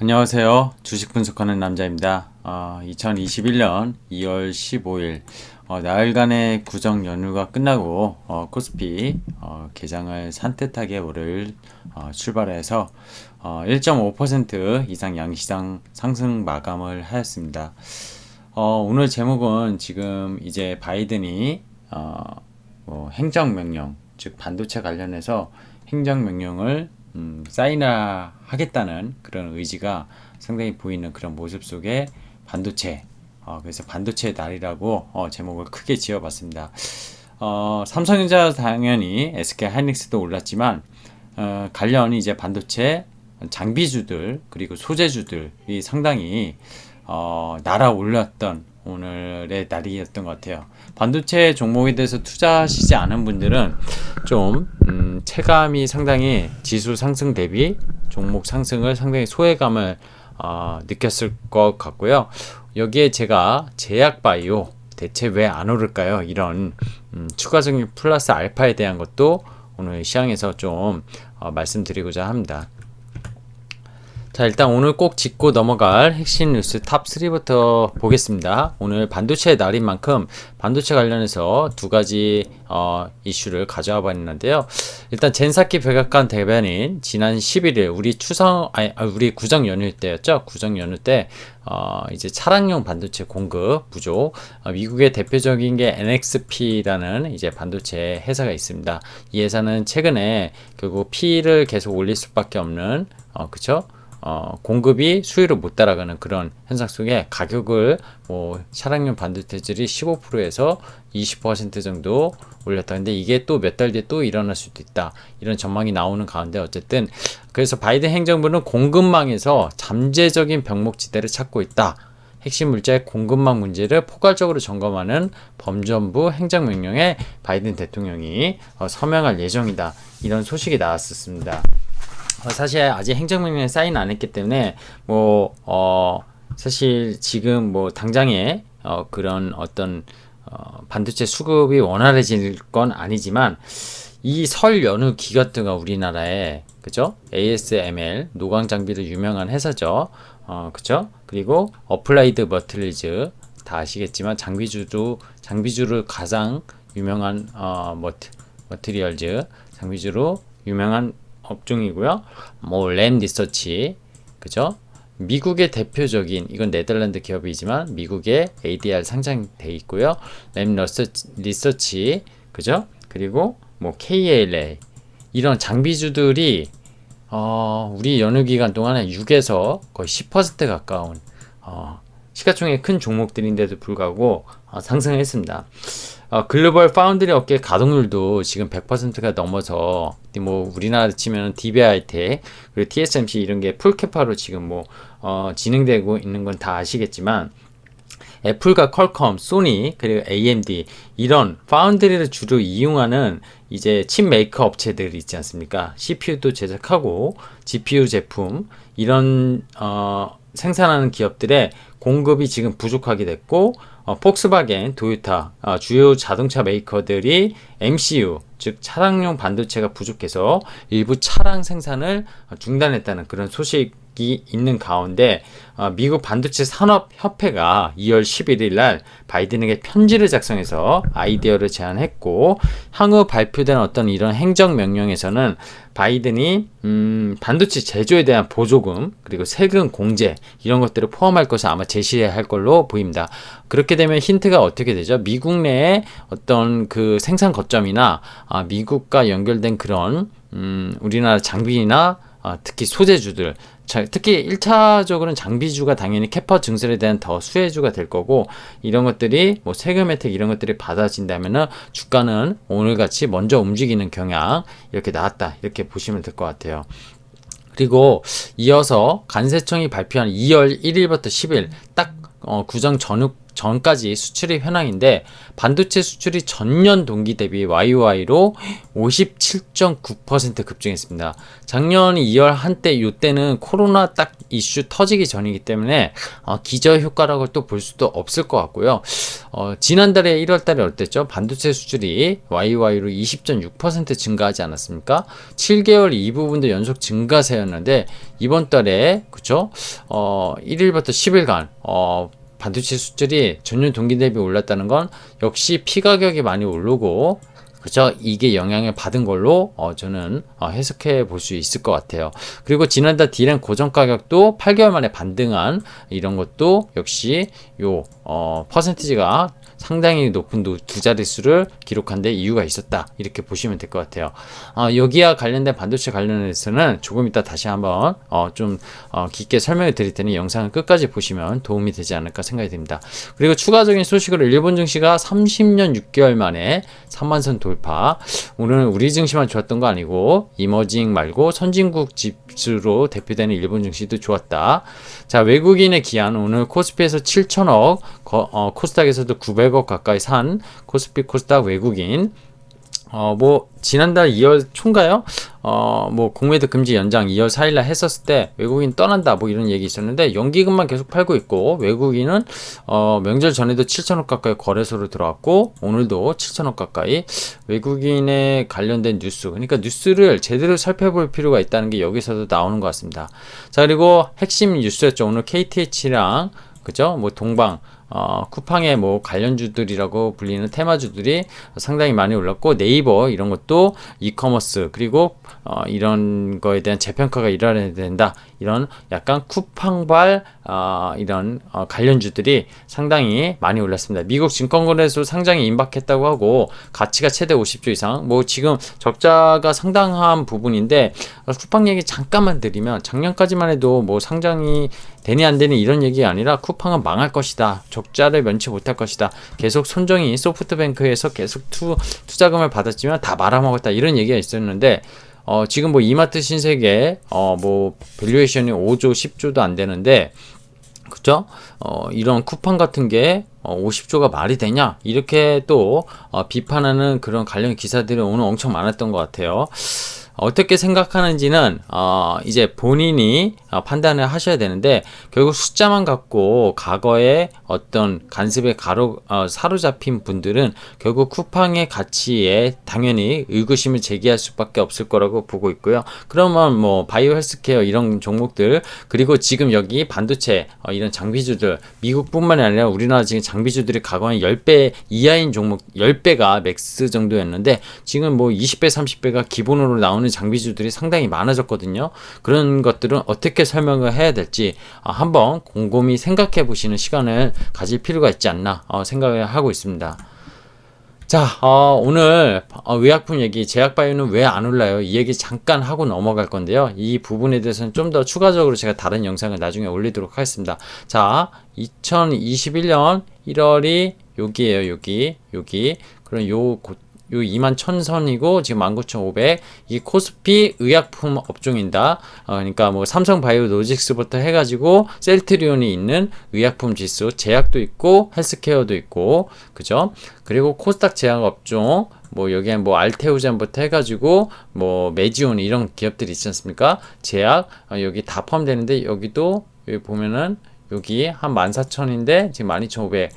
안녕하세요. 주식 분석하는 남자입니다. 어, 2021년 2월 15일 어, 나흘간의 구정 연휴가 끝나고 어, 코스피 어, 개장을 산뜻하게 월요일 어, 출발해서 어, 1.5% 이상 양시장 상승 마감을 하였습니다. 어, 오늘 제목은 지금 이제 바이든이 어, 뭐 행정명령, 즉 반도체 관련해서 행정명령을 음, 사인하겠다는 그런 의지가 상당히 보이는 그런 모습 속에 반도체, 어, 그래서 반도체 날이라고 어, 제목을 크게 지어봤습니다. 어, 삼성전자 당연히 SK 하이닉스도 올랐지만 어, 관련 이제 반도체 장비주들 그리고 소재주들이 상당히 어, 날아올랐던 오늘의 날이었던 것 같아요. 반도체 종목에 대해서 투자하시지 않은 분들은 좀 음, 체감이 상당히 지수 상승 대비 종목 상승을 상당히 소외감을 어, 느꼈을 것 같고요. 여기에 제가 제약바이오 대체 왜 안 오를까요? 이런 음, 추가적인 플러스 알파에 대한 것도 오늘 시황에서 좀 어, 말씀드리고자 합니다. 자, 일단 오늘 꼭 짚고 넘어갈 핵심 뉴스 탑 3부터 보겠습니다. 오늘 반도체 날인 만큼 반도체 관련해서 두 가지 어, 이슈를 가져와 봤는데요. 일단 젠사키 백악관 대변인 지난 11일 우리 추석 아니 우리 구정 연휴 때였죠. 구정 연휴 때 어, 이제 차량용 반도체 공급 부족 어, 미국의 대표적인 게 NXP라는 이제 반도체 회사가 있습니다. 이 회사는 최근에 결국 P를 계속 올릴 수밖에 없는 어, 그쵸? 어, 공급이 수요를 못 따라가는 그런 현상 속에 가격을 뭐 차량용 반도체들이 15%에서 20% 정도 올렸다. 근데 이게 또 몇 달 뒤에 또 일어날 수도 있다. 이런 전망이 나오는 가운데 어쨌든 그래서 바이든 행정부는 공급망에서 잠재적인 병목지대를 찾고 있다. 핵심 물자의 공급망 문제를 포괄적으로 점검하는 범정부 행정명령에 바이든 대통령이 어, 서명할 예정이다. 이런 소식이 나왔었습니다. 어, 사실 아직 행정명령에 사인 안 했기 때문에 뭐 어, 사실 지금 뭐 당장에 어, 그런 어떤 어, 반도체 수급이 원활해질 건 아니지만 이 설 연휴 동안 우리나라에 그죠 ASML 노광 장비도 유명한 회사죠. 어, 그죠? 그리고 어플라이드 머틀리즈 다 아시겠지만 장비주도 장비주를 가장 유명한 어, 머트, 머트리얼즈 장비주로 유명한 업종이고요. 뭐 램 리서치 그죠? 미국의 대표적인 이건 네덜란드 기업이지만 미국의 ADR 상장돼 있고요. 램 리서치 그죠? 그리고 뭐 KLA 이런 장비주들이 어, 우리 연휴 기간 동안에 6에서 거의 10% 가까운 어, 시가총액 큰 종목들인데도 불구하고 어, 상승했습니다. 어, 글로벌 파운드리 업계 가동률도 지금 100%가 넘어서 뭐 우리나라 치면 DBI텍 그리고 TSMC 이런 게 풀캐파로 지금 뭐 어, 진행되고 있는 건 다 아시겠지만 애플과 퀄컴, 소니 그리고 AMD 이런 파운드리를 주로 이용하는 이제 칩 메이커 업체들 있지 않습니까? CPU도 제작하고 GPU 제품 이런 어, 생산하는 기업들의 공급이 지금 부족하게 됐고 어, 폭스바겐, 도요타 어, 주요 자동차 메이커들이 MCU 즉 차량용 반도체가 부족해서 일부 차량 생산을 중단했다는 그런 소식 이 있는 가운데 어, 미국 반도체 산업 협회가 2월 11일 날 바이든에게 편지를 작성해서 아이디어를 제안했고 향후 발표된 어떤 이런 행정 명령에서는 바이든이 음, 반도체 제조에 대한 보조금 그리고 세금 공제 이런 것들을 포함할 것을 아마 제시해야 할 걸로 보입니다. 그렇게 되면 힌트가 어떻게 되죠? 미국 내에 어떤 그 생산 거점이나 아, 미국과 연결된 그런 음, 우리나라 장비나 아, 특히 소재주들 자, 특히 1차적으로는 장비주가 당연히 캐퍼 증설에 대한 더 수혜주가 될 거고 이런 것들이 뭐 세금 혜택 이런 것들이 받아진다면은 주가는 오늘같이 먼저 움직이는 경향 이렇게 나왔다 이렇게 보시면 될 것 같아요. 그리고 이어서 간세청이 발표한 2월 1일부터 10일 딱 어, 구정 전후 전까지 수출이 현황인데 반도체 수출이 전년 동기 대비 YOY로 57.9% 급증했습니다. 작년 2월 한때 요때는 코로나 딱 이슈 터지기 전이기 때문에 어, 기저 효과라고 또 볼 수도 없을 것 같고요. 어, 지난달에 1월달에 어땠죠? 반도체 수출이 YOY로 20.6% 증가하지 않았습니까? 7개월 이 부분도 연속 증가세였는데 이번 달에 그쵸? 어, 1일부터 10일간 어, 반도체 수출이 전년 동기 대비 올랐다는 건 역시 피 가격이 많이 오르고 그죠? 이게 영향을 받은 걸로 어, 저는 어, 해석해 볼 수 있을 것 같아요. 그리고 지난달 디램 고정 가격도 8개월 만에 반등한 이런 것도 역시 요 어, 퍼센티지가 상당히 높은 두 자릿수를 기록한 데 이유가 있었다. 이렇게 보시면 될 것 같아요. 어, 여기와 관련된 반도체 관련해서는 조금 이따 다시 한번 어, 좀 어, 깊게 설명을 드릴 테니 영상을 끝까지 보시면 도움이 되지 않을까 생각이 듭니다. 그리고 추가적인 소식으로 일본 증시가 30년 6개월 만에 3만선 돌파. 오늘은 우리 증시만 좋았던 거 아니고 이머징 말고 선진국 지수로 대표되는 일본 증시도 좋았다. 자 외국인의 기한 오늘 코스피에서 7천억, 어, 코스닥에서도 900억 500억 가까이 산 코스피 코스닥 외국인 어, 뭐, 지난달 2월 초인가요? 어, 뭐, 공매도 금지 연장 2월 4일날 했었을 때 외국인 떠난다, 뭐 이런 얘기 있었는데, 연기금만 계속 팔고 있고, 외국인은, 어, 명절 전에도 7천억 가까이 거래소로 들어왔고, 오늘도 7천억 가까이 외국인에 관련된 뉴스, 그러니까 뉴스를 제대로 살펴볼 필요가 있다는 게 여기서도 나오는 것 같습니다. 자, 그리고 핵심 뉴스였죠. 오늘 KTH랑, 그죠? 뭐, 동방, 어, 쿠팡의 뭐 관련주들이라고 불리는 테마주들이 상당히 많이 올랐고 네이버 이런 것도 이커머스 그리고 어, 이런 거에 대한 재평가가 일어나야 된다 이런 약간 쿠팡발 어, 이런 어, 관련주들이 상당히 많이 올랐습니다. 미국 증권거래소 상장이 임박했다고 하고 가치가 최대 50조 이상 뭐 지금 적자가 상당한 부분인데 쿠팡 얘기 잠깐만 드리면 작년까지만 해도 뭐 상장이 되니 안 되니 이런 얘기가 아니라 쿠팡은 망할 것이다. 적자를 면치 못할 것이다. 계속 손정이 소프트뱅크에서 계속 투, 투자금을 받았지만 다 말아먹었다. 이런 얘기가 있었는데 어, 지금 뭐 이마트 신세계 어, 뭐 밸류에이션이 5조, 10조도 안 되는데 그죠? 어, 이런 쿠팡 같은 게 어, 50조가 말이 되냐? 이렇게 또 어, 비판하는 그런 관련 기사들이 오늘 엄청 많았던 것 같아요. 어떻게 생각하는지는 어, 이제 본인이 어, 판단을 하셔야 되는데 결국 숫자만 갖고 과거에 어떤 간섭에 가로 어, 사로잡힌 분들은 결국 쿠팡의 가치에 당연히 의구심을 제기할 수밖에 없을 거라고 보고 있고요. 그러면 뭐 바이오 헬스케어 이런 종목들 그리고 지금 여기 반도체 어, 이런 장비주들 미국뿐만이 아니라 우리나라 지금 장비주들이 과거에 10배 이하인 종목 10배가 맥스 정도였는데 지금 뭐 20배 30배가 기본으로 나오는 나오는 장비주들이 상당히 많아졌거든요. 그런 것들은 어떻게 설명을 해야 될지 아, 한번 곰곰이 생각해 보시는 시간을 가질 필요가 있지 않나 어, 생각을 하고 있습니다. 자, 어, 오늘 어, 의약품 얘기, 제약바이오는 왜 안 올라요? 이 얘기 잠깐 하고 넘어갈 건데요. 이 부분에 대해서는 좀 더 추가적으로 제가 다른 영상을 나중에 올리도록 하겠습니다. 자, 2021년 1월이 여기에요, 여기, 여기. 그럼 요 요 2만 1000선이고 지금 19,500. 이 코스피 의약품 업종인다. 어, 그러니까 뭐 삼성 바이오로직스부터 해가지고 셀트리온이 있는 의약품 지수, 제약도 있고 헬스케어도 있고, 그죠? 그리고 코스닥 제약 업종, 뭐 여기에 뭐 알테오젠부터 해가지고 뭐 메지온 이런 기업들이 있지 않습니까? 제약 어, 여기 다 포함되는데 여기도 여기 보면은 여기 한 14,000인데 지금 12,500.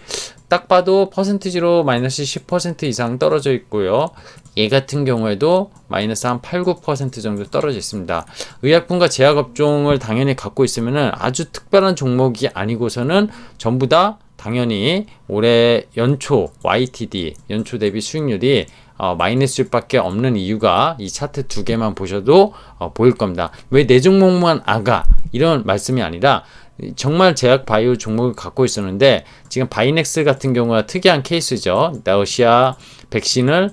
딱 봐도 퍼센티지로 마이너스 10% 이상 떨어져 있고요. 얘 같은 경우에도 마이너스 한 8, 9% 정도 떨어져 있습니다. 의약품과 제약업종을 당연히 갖고 있으면 아주 특별한 종목이 아니고서는 전부 다 당연히 올해 연초 YTD 연초 대비 수익률이 어, 마이너스밖에 없는 이유가 이 차트 두 개만 보셔도 어, 보일 겁니다. 왜 내 종목만 아가 이런 말씀이 아니라 정말 제약 바이오 종목을 갖고 있었는데 지금 바이넥스 같은 경우가 특이한 케이스죠. 러시아 백신을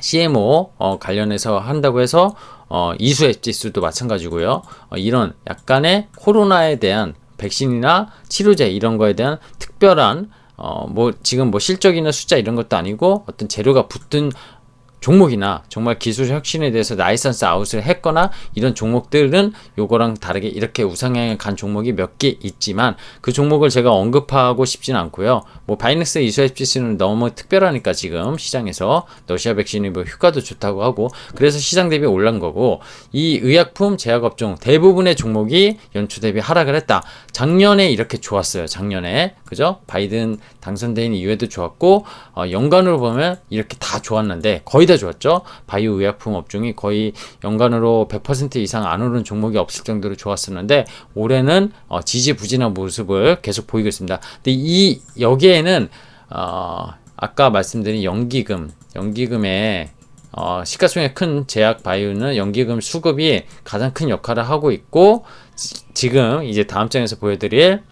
CMO 어, 관련해서 한다고 해서 어, 이수액 지수도 마찬가지고요. 어, 이런 약간의 코로나에 대한 백신이나 치료제 이런 거에 대한 특별한 어, 뭐 지금 뭐 실적이나 숫자 이런 것도 아니고 어떤 재료가 붙은 종목이나 정말 기술 혁신에 대해서 라이선스 아웃을 했거나 이런 종목들은 요거랑 다르게 이렇게 우상향에 간 종목이 몇 개 있지만 그 종목을 제가 언급하고 싶진 않고요. 뭐 바이낸스 이수F 지수는 너무 특별하니까 지금 시장에서 러시아 백신이 뭐 효과도 좋다고 하고 그래서 시장 대비 올란 거고 이 의약품 제약업종 대부분의 종목이 연초 대비 하락을 했다. 작년에 이렇게 좋았어요. 작년에 그죠? 바이든 당선된 이후에도 좋았고 어, 연간으로 보면 이렇게 다 좋았는데 거의 다 좋았죠. 바이오 의약품 업종이 거의 연간으로 100% 이상 안 오른 종목이 없을 정도로 좋았었는데 올해는 어, 지지부진한 모습을 계속 보이고 있습니다. 근데 이 여기에는 어, 아까 말씀드린 연기금, 연기금의 어, 시가총액 큰 제약 바이오는 연기금 수급이 가장 큰 역할을 하고 있고 지, 금 이제 다음 장에서 보여드릴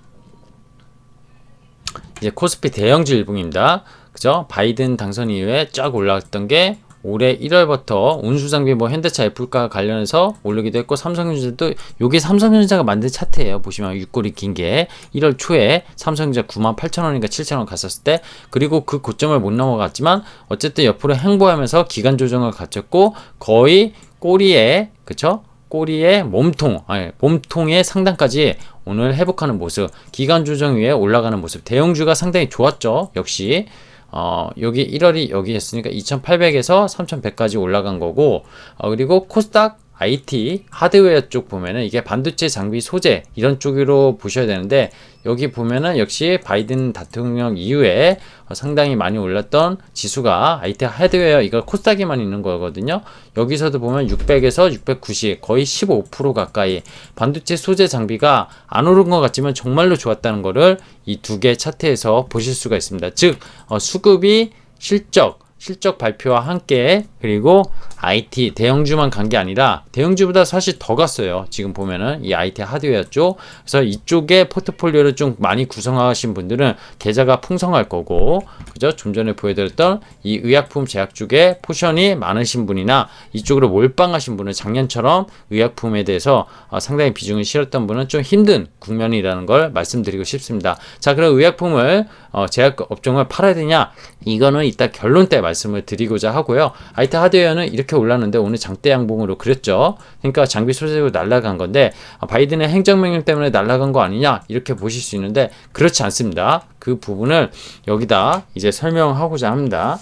이제 코스피 대형주 일봉입니다. 그죠? 바이든 당선 이후에 쫙 올라왔던 게 올해 1월부터 운수장비 뭐 현대차 애플과 관련해서 오르기도 했고 삼성전자도 요게 삼성전자가 만든 차트예요. 보시면 육골이 긴 게 1월 초에 삼성전자 9만 8천 원인가 7천 원 갔었을 때 그리고 그 고점을 못 넘어갔지만 어쨌든 옆으로 행보하면서 기간 조정을 갖췄고 거의 꼬리에 그쵸? 꼬리에 몸통, 아니, 몸통의 상단까지 오늘 회복하는 모습, 기간 조정 위에 올라가는 모습, 대형주가 상당히 좋았죠. 역시 어, 여기 1월이 여기 했으니까 2800에서 3100까지 올라간 거고, 어, 그리고 코스닥 IT 하드웨어 쪽 보면은 이게 반도체 장비 소재 이런 쪽으로 보셔야 되는데 여기 보면은 역시 바이든 대통령 이후에 상당히 많이 올랐던 지수가 IT 하드웨어 이거 코스닥에만 있는 거거든요. 여기서도 보면 600에서 690 거의 15% 가까이 반도체 소재 장비가 안 오른 것 같지만 정말로 좋았다는 거를 이 두 개 차트에서 보실 수가 있습니다. 즉 어, 수급이 실적 실적 발표와 함께 그리고 IT 대형주만 간 게 아니라 대형주보다 사실 더 갔어요. 지금 보면은 이 IT 하드웨어 쪽. 그래서 이쪽에 포트폴리오를 좀 많이 구성하신 분들은 계좌가 풍성할 거고, 그죠? 좀 전에 보여드렸던 이 의약품 제약 쪽에 포션이 많으신 분이나 이쪽으로 몰빵하신 분은 작년처럼 의약품에 대해서 어, 상당히 비중을 실었던 분은 좀 힘든 국면이라는 걸 말씀드리고 싶습니다. 자, 그럼 의약품을 어, 제약 업종을 팔아야 되냐? 이거는 이따 결론 때 말씀을 드리고자 하고요. IT 하드웨어는 이렇게 올랐는데 오늘 장대 양봉으로 그렸죠. 그러니까 장비 소재로 날라간 건데 아, 바이든의 행정명령 때문에 날라간 거 아니냐 이렇게 보실 수 있는데 그렇지 않습니다. 그 부분을 여기다 이제 설명하고자 합니다.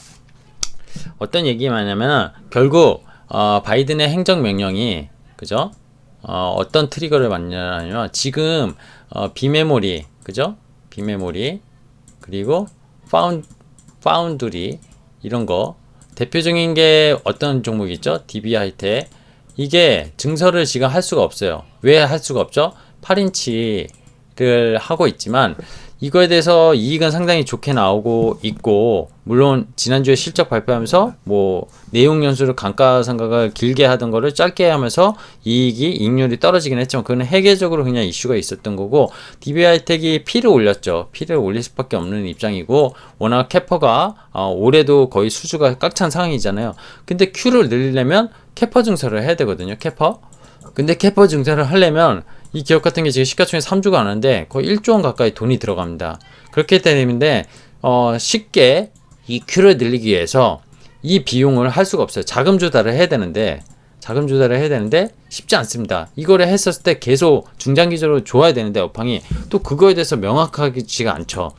어떤 얘기냐면 결국 어, 바이든의 행정명령이 그죠? 어, 어떤 트리거를 만냐면 지금 어, 비메모리 그죠? 비메모리 그리고 파운 파운드리 이런 거 대표적인 게 어떤 종목이 있죠? DB 하이텍 이게 증설을 지금 할 수가 없어요. 왜 할 수가 없죠? 8인치를 하고 있지만 이거에 대해서 이익은 상당히 좋게 나오고 있고 물론 지난주에 실적 발표하면서 뭐 내용 연수를 감가상각을 길게 하던 거를 짧게 하면서 이익이 이익률이 떨어지긴 했지만 그건 해계적으로 그냥 이슈가 있었던 거고 DB하이텍이 P를 올렸죠. P를 올릴 수밖에 없는 입장이고 워낙 캐퍼가 어, 올해도 거의 수주가 꽉 찬 상황이잖아요. 근데 Q를 늘리려면 캐퍼 증설을 해야 되거든요. 캐퍼. 근데 캐퍼 증설을 하려면 이 기업 같은 게 지금 시가총액 3주가 안 하는데 거의 1조 원 가까이 돈이 들어갑니다. 그렇기 때문에 어, 쉽게 이 큐를 늘리기 위해서 이 비용을 할 수가 없어요. 자금 조달을 해야 되는데 자금 조달을 해야 되는데 쉽지 않습니다. 이거를 했었을 때 계속 중장기적으로 좋아야 되는데 업황이 또 그거에 대해서 명확하지가 않죠.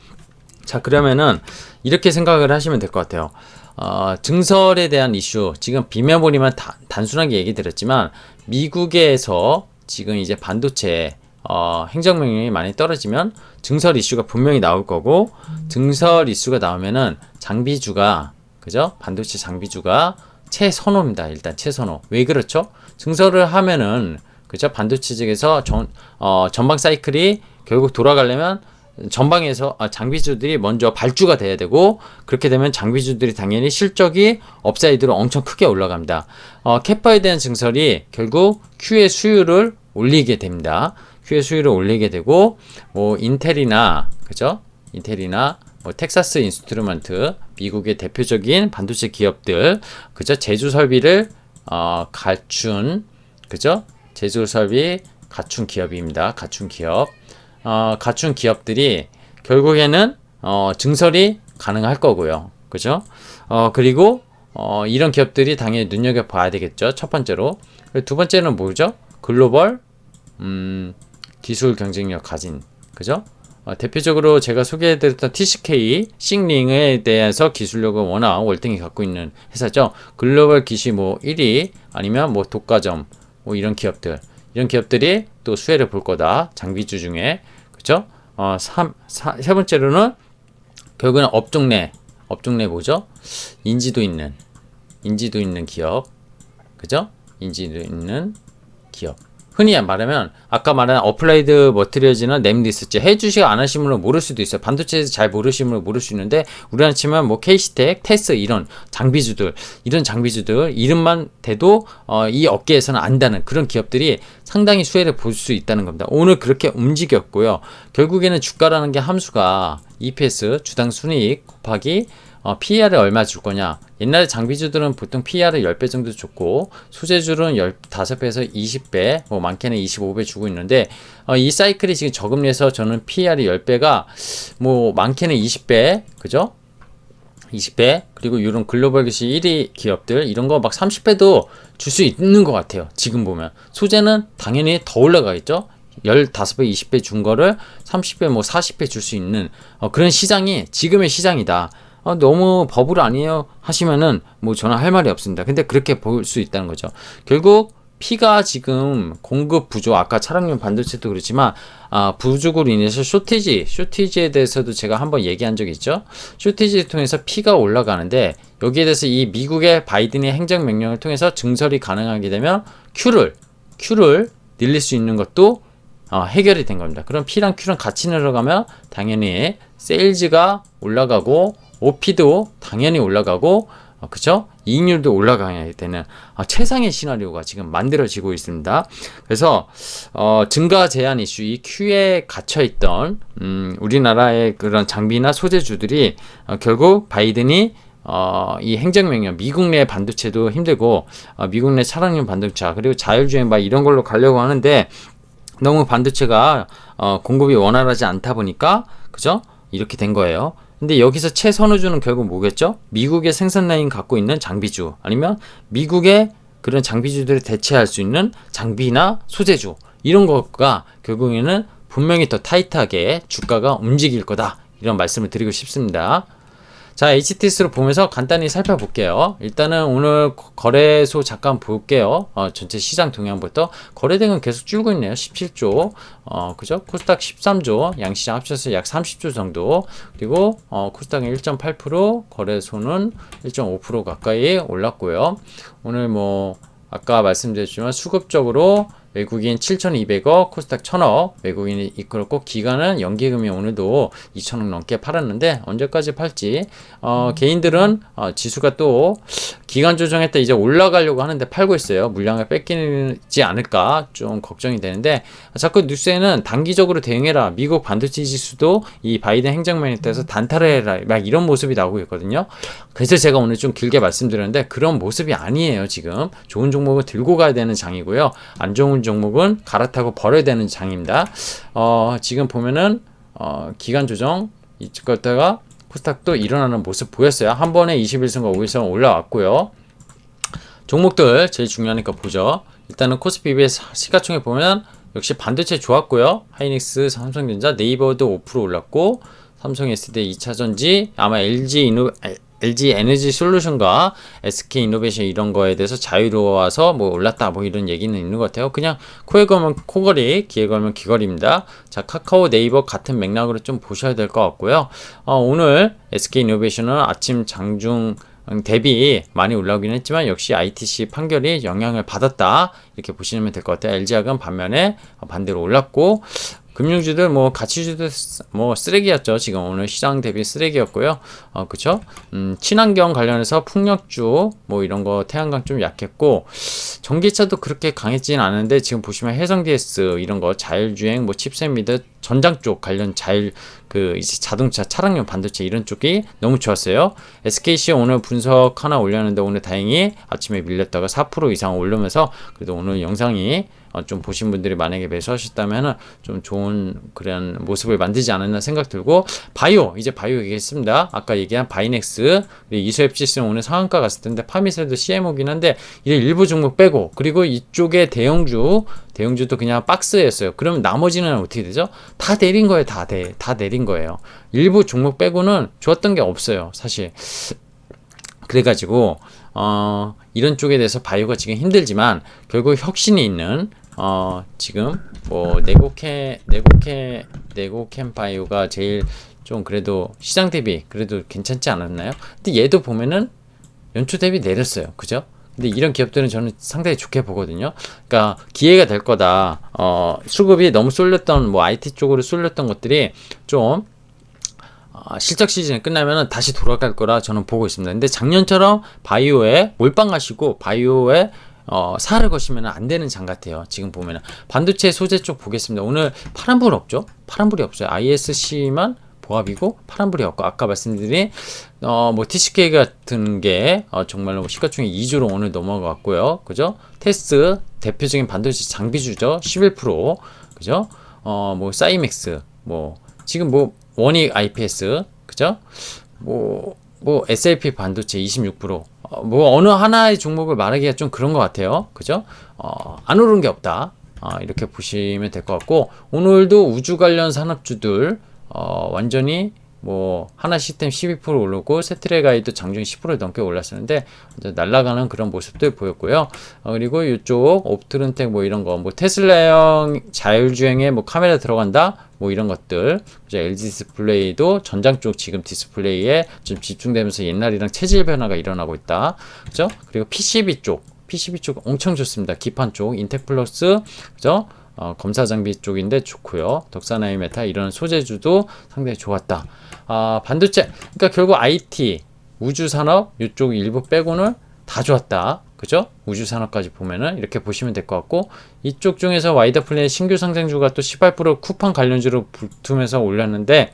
자 그러면은 이렇게 생각을 하시면 될 것 같아요. 어, 증설에 대한 이슈 지금 비메모리만 다, 단순하게 얘기 드렸지만 미국에서 지금 이제 반도체 어, 행정명령이 많이 떨어지면 증설 이슈가 분명히 나올 거고 증설 이슈가 나오면은 장비주가 그죠? 반도체 장비주가 최선호입니다. 일단 최선호. 왜 그렇죠? 증설을 하면은 그죠? 반도체 쪽에서 전, 어, 전방 사이클이 결국 돌아가려면 전방에서 아, 장비주들이 먼저 발주가 돼야 되고 그렇게 되면 장비주들이 당연히 실적이 업사이드로 엄청 크게 올라갑니다. 어, 캐파에 대한 증설이 결국 Q의 수율을 올리게 됩니다. Q의 수율을 올리게 되고 뭐 인텔이나 그죠? 인텔이나 뭐 텍사스 인스트루먼트 미국의 대표적인 반도체 기업들 그죠? 제조 설비를 어, 갖춘 그죠? 제조 설비 갖춘 기업입니다. 갖춘 기업. 어, 갖춘 기업들이 결국에는 어, 증설이 가능할 거고요. 그죠? 어, 그리고 어, 이런 기업들이 당연히 눈여겨 봐야 되겠죠. 첫 번째로. 두 번째는 뭐죠? 글로벌, 음, 기술 경쟁력 가진, 그죠? 어, 대표적으로 제가 소개해드렸던 TCK, 싱링에 대해서 기술력을 워낙 월등히 갖고 있는 회사죠. 글로벌 기시 뭐 1위, 아니면 뭐 독과점, 뭐 이런 기업들. 이런 기업들이 또 수혜를 볼 거다. 장비주 중에. 그죠? 어, 3, 사, 세 번째로는 결국은 업종 내, 업종 내 뭐죠? 인지도 있는, 인지도 있는 기업. 그죠? 인지도 있는 기업. 흔히 말하면 아까 말한 어플라이드 머티리얼즈나 nem리스트 해주시 안 하시면 모를 수도 있어요. 반도체에서 잘 모르시면 모를 수 있는데 우리나라 치면 뭐 케이시텍, 테스 이런 장비주들 이런 장비주들 이름만 대도 어, 이 업계에서는 안다는 그런 기업들이 상당히 수혜를 볼 수 있다는 겁니다. 오늘 그렇게 움직였고요. 결국에는 주가라는 게 함수가 EPS 주당 순이익 곱하기 어, PER을 얼마 줄 거냐. 옛날에 장비주들은 보통 PER을 10배 정도 줬고, 소재주는 15배에서 20배, 뭐 많게는 25배 주고 있는데, 어, 이 사이클이 지금 저금리에서 저는 PER이 10배가, 뭐 많게는 20배, 그죠? 20배, 그리고 이런 글로벌 기시 1위 기업들, 이런 거 막 30배도 줄 수 있는 것 같아요. 지금 보면. 소재는 당연히 더 올라가겠죠? 15배, 20배 준 거를 30배, 뭐 40배 줄 수 있는 어, 그런 시장이 지금의 시장이다. 어, 너무 버블 아니에요 하시면은 뭐 저는 할 말이 없습니다. 근데 그렇게 볼 수 있다는 거죠. 결국 피가 지금 공급 부족, 아까 차량용 반도체도 그렇지만, 아, 부족으로 인해서 쇼티지, 쇼티지에 대해서도 제가 한번 얘기한 적이 있죠. 쇼티지를 통해서 피가 올라가는데, 여기에 대해서 이 미국의 바이든의 행정명령을 통해서 증설이 가능하게 되면 Q를, Q를 늘릴 수 있는 것도 어, 해결이 된 겁니다. 그럼 P랑 Q랑 같이 늘어가면 당연히 세일즈가 올라가고 OP도 당연히 올라가고 어, 그쵸? 이익률도 올라가야 되는 어, 최상의 시나리오가 지금 만들어지고 있습니다. 그래서 어, 증가 제한 이슈 이 Q에 갇혀 있던 음, 우리나라의 그런 장비나 소재주들이 어, 결국 바이든이 어, 이 행정명령, 미국 내 반도체도 힘들고, 어, 미국 내 차량용 반도체, 그리고 자율주행 막 이런 걸로 가려고 하는데, 너무 반도체가, 어, 공급이 원활하지 않다 보니까, 그죠? 이렇게 된 거예요. 근데 여기서 최선호주는 결국 뭐겠죠? 미국의 생산 라인 갖고 있는 장비주 아니면 미국의 그런 장비주들을 대체할 수 있는 장비나 소재주 이런 거가 결국에는 분명히 더 타이트하게 주가가 움직일 거다 이런 말씀을 드리고 싶습니다. 자, HTS로 보면서 간단히 살펴볼게요. 일단은 오늘 거래소 잠깐 볼게요. 어, 전체 시장 동향부터 거래대금 계속 줄고 있네요. 17조. 어, 그죠? 코스닥 13조, 양시장 합쳐서 약 30조 정도. 그리고 어, 코스닥은 1.8%, 거래소는 1.5% 가까이 올랐고요. 오늘 뭐 아까 말씀드렸지만 수급적으로 외국인 7,200억, 코스닥 1,000억, 외국인이 이끌었고 기간은 연기금이 오늘도 2,000억 넘게 팔았는데 언제까지 팔지? 어, 개인들은 어, 지수가 또 기간 조정했다 이제 올라가려고 하는데 팔고 있어요. 물량을 뺏기지 않을까 좀 걱정이 되는데 자꾸 뉴스에는 단기적으로 대응해라. 미국 반도체 지수도 이 바이든 행정면에 따라서 단타해라. 막 이런 모습이 나오고 있거든요. 그래서 제가 오늘 좀 길게 말씀드렸는데 그런 모습이 아니에요. 지금 좋은 종목을 들고 가야 되는 장이고요. 안 좋은 종목은 갈아타고 버려야 되는 장입니다. 어, 지금 보면은 어, 기간 조정 이것다가 코스닥도 일어나는 모습 보였어요. 한 번에 21선과 5일선 올라왔고요. 종목들 제일 중요하니까 보죠. 일단은 코스피비의 시가총액 보면 역시 반도체 좋았고요. 하이닉스, 삼성전자, 네이버도 5% 올랐고 삼성 SD 2차전지 아마 LG 이노 LG 에너지 솔루션과 SK 이노베이션 이런 거에 대해서 자유로워서 뭐 올랐다 뭐 이런 얘기는 있는 것 같아요. 그냥 코에 걸면 코걸이, 귀에 걸면 귀걸이입니다. 자, 카카오 네이버 같은 맥락으로 좀 보셔야 될 것 같고요. 어, 오늘 SK 이노베이션은 아침 장중 대비 많이 올라오긴 했지만 역시 ITC 판결이 영향을 받았다 이렇게 보시면 될 것 같아요. LG화금 반면에 반대로 올랐고 금융주들 뭐 가치주들 뭐 쓰레기였죠. 지금 오늘 시장 대비 쓰레기였고요. 어 그쵸? 음, 친환경 관련해서 풍력주 뭐 이런 거 태양광 좀 약했고 전기차도 그렇게 강했지는 않은데 지금 보시면 해성 DS 이런 거 자율주행 뭐 칩셋 미드 전장 쪽 관련 자율 그 이제 자동차 차량용 반도체 이런 쪽이 너무 좋았어요. SKC 오늘 분석 하나 올렸는데 오늘 다행히 아침에 밀렸다가 4% 이상 올르면서 그래도 오늘 영상이 어, 좀 보신 분들이 만약에 매수하셨다면은 좀 좋은 그런 모습을 만들지 않았나 생각 들고 바이오 이제 바이오 얘기했습니다. 아까 얘기한 바이넥스 그리고 이소앱시스는 오늘 상한가 갔을 텐데 파미셀도 CMO긴 한데 이제 일부 종목 빼고 그리고 이쪽에 대형주 대형주도 그냥 박스였어요. 그러면 나머지는 어떻게 되죠? 다 내린 거예요. 다 내, 다 내린 거예요. 일부 종목 빼고는 좋았던 게 없어요. 사실. 그래가지고 어, 이런 쪽에 대해서 바이오가 지금 힘들지만 결국 혁신이 있는 어, 지금 뭐 네고캔 네고캔 바이오가 제일 좀 그래도 시장 대비 그래도 괜찮지 않았나요? 근데 얘도 보면은 연초 대비 내렸어요. 그죠? 근데 이런 기업들은 저는 상당히 좋게 보거든요. 그러니까 기회가 될 거다. 어, 수급이 너무 쏠렸던 뭐 IT 쪽으로 쏠렸던 것들이 좀 아, 실적 시즌이 끝나면 다시 돌아갈 거라 저는 보고 있습니다. 근데 작년처럼 바이오에 몰빵 가시고 바이오에 어, 살을 거시면 안 되는 장 같아요. 지금 보면은 반도체 소재 쪽 보겠습니다. 오늘 파란불 없죠? 파란불이 없어요. ISC만 보합이고 파란불이 없고 아까 말씀드린 어 뭐 TCK 같은 게 어, 정말로 뭐 시가총액 2주로 오늘 넘어갔고요. 그죠? 테스트 대표적인 반도체 장비주죠. 11% 그죠? 어 뭐 사이맥스 뭐 지금 뭐 원익 IPS 그죠? 뭐, 뭐 SLP 반도체 26%. 어, 뭐 어느 하나의 종목을 말하기가 좀 그런 것 같아요. 그죠? 어, 안 오른 게 없다. 어, 이렇게 보시면 될 것 같고 오늘도 우주 관련 산업주들 어, 완전히 뭐 하나 시스템 12% 오르고 세트레 가이도 장중 10% 넘게 올랐었는데 이제 날아가는 그런 모습들 보였고요. 어, 그리고 이쪽 옵트론텍 뭐 이런 거 뭐 테슬라형 자율주행에 뭐 카메라 들어간다 뭐 이런 것들 그죠 LG 디스플레이도 전장 쪽 지금 디스플레이에 좀 집중되면서 옛날이랑 체질 변화가 일어나고 있다. 그죠? 그리고 PCB 쪽 PCB 쪽 엄청 좋습니다. 기판 쪽 인텍 플러스 그죠? 어, 검사 장비 쪽인데 좋고요. 덕사나이 메타 이런 소재주도 상당히 좋았다. 아, 반도체 그러니까 결국 IT 우주 산업 이쪽 일부 빼고는 다 좋았다. 그죠? 우주 산업까지 보면은 이렇게 보시면 될 것 같고 이쪽 중에서 와이드 플랜 신규 상장주가 또 18% 쿠팡 관련주로 붙으면서 올랐는데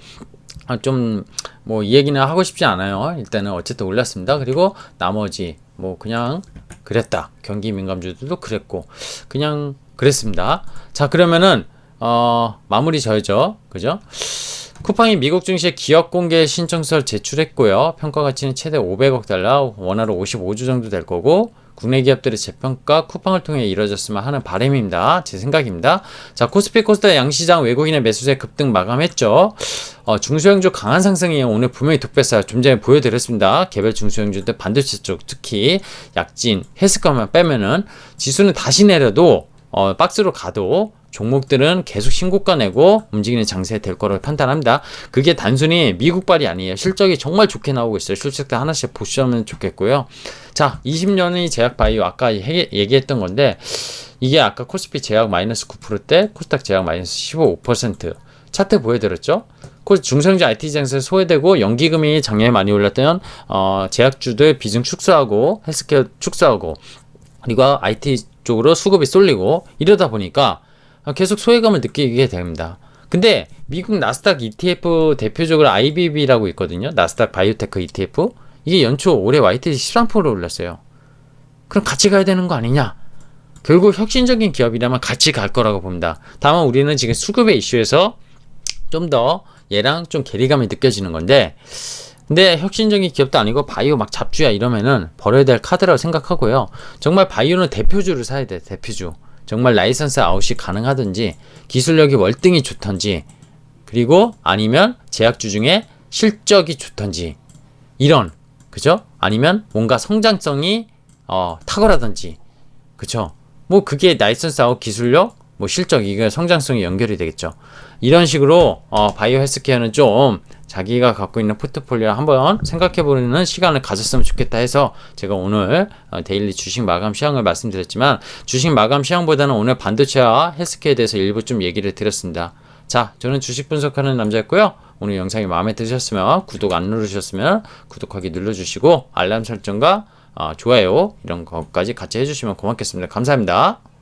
아, 좀, 뭐, 이 얘기는 하고 싶지 않아요. 일단은 어쨌든 올랐습니다. 그리고 나머지, 뭐, 그냥 그랬다. 경기 민감주들도 그랬고, 그냥 그랬습니다. 자, 그러면은, 어, 마무리 저죠. 그죠? 쿠팡이 미국 증시에 기업 공개 신청서를 제출했고요. 평가 가치는 최대 500억 달러, 원화로 55주 정도 될 거고, 국내 기업들의 재평가 쿠팡을 통해 이뤄졌으면 하는 바람입니다. 제 생각입니다. 자, 코스피 코스닥 양시장 외국인의 매수세 급등 마감했죠. 어, 중소형주 강한 상승이 오늘 분명히 독배사 좀 전에 보여드렸습니다. 개별 중소형주들 반도체 쪽 특히 약진, 헬스과만 빼면은 지수는 다시 내려도 어, 박스로 가도 종목들은 계속 신고가 내고 움직이는 장세 될 거로 판단합니다. 그게 단순히 미국발이 아니에요. 실적이 정말 좋게 나오고 있어요. 실적도 하나씩 보시면 좋겠고요. 자, 20년의 제약 바이오 아까 얘기했던 건데 이게 아까 코스피 제약 마이너스 9%대 코스닥 제약 마이너스 15% 차트 보여드렸죠? 중성주 IT 장세 소외되고 연기금이 작년에 많이 올랐던 어, 제약주들 비중 축소하고 헬스케어 축소하고 그리고 IT 쪽으로 수급이 쏠리고 이러다 보니까 계속 소외감을 느끼게 됩니다. 근데 미국 나스닥 ETF 대표적으로 IBB라고 있거든요. 나스닥 바이오테크 ETF. 이게 연초 올해 YTD 13% 올랐어요. 그럼 같이 가야 되는 거 아니냐? 결국 혁신적인 기업이라면 같이 갈 거라고 봅니다. 다만 우리는 지금 수급의 이슈에서 좀 더 얘랑 좀 괴리감이 느껴지는 건데 근데 혁신적인 기업도 아니고 바이오 막 잡주야 이러면은 버려야 될 카드라고 생각하고요. 정말 바이오는 대표주를 사야 돼, 대표주. 정말 라이선스 아웃이 가능하든지 기술력이 월등히 좋던지 그리고 아니면 제약주 중에 실적이 좋던지 이런 그죠? 아니면 뭔가 성장성이 어, 탁월하든지 그쵸? 뭐 그게 라이선스 아웃 기술력 뭐 실적 이게 성장성이 연결이 되겠죠. 이런 식으로 어, 바이오 헬스케어는 좀 자기가 갖고 있는 포트폴리오 한번 생각해보는 시간을 가졌으면 좋겠다 해서 제가 오늘 어, 데일리 주식 마감 시황을 말씀드렸지만 주식 마감 시황보다는 오늘 반도체와 헬스케어에 대해서 일부 좀 얘기를 드렸습니다. 자, 저는 주식 분석하는 남자였고요. 오늘 영상이 마음에 드셨으면 구독 안 누르셨으면 구독하기 눌러주시고 알람 설정과 어, 좋아요 이런 것까지 같이 해주시면 고맙겠습니다. 감사합니다.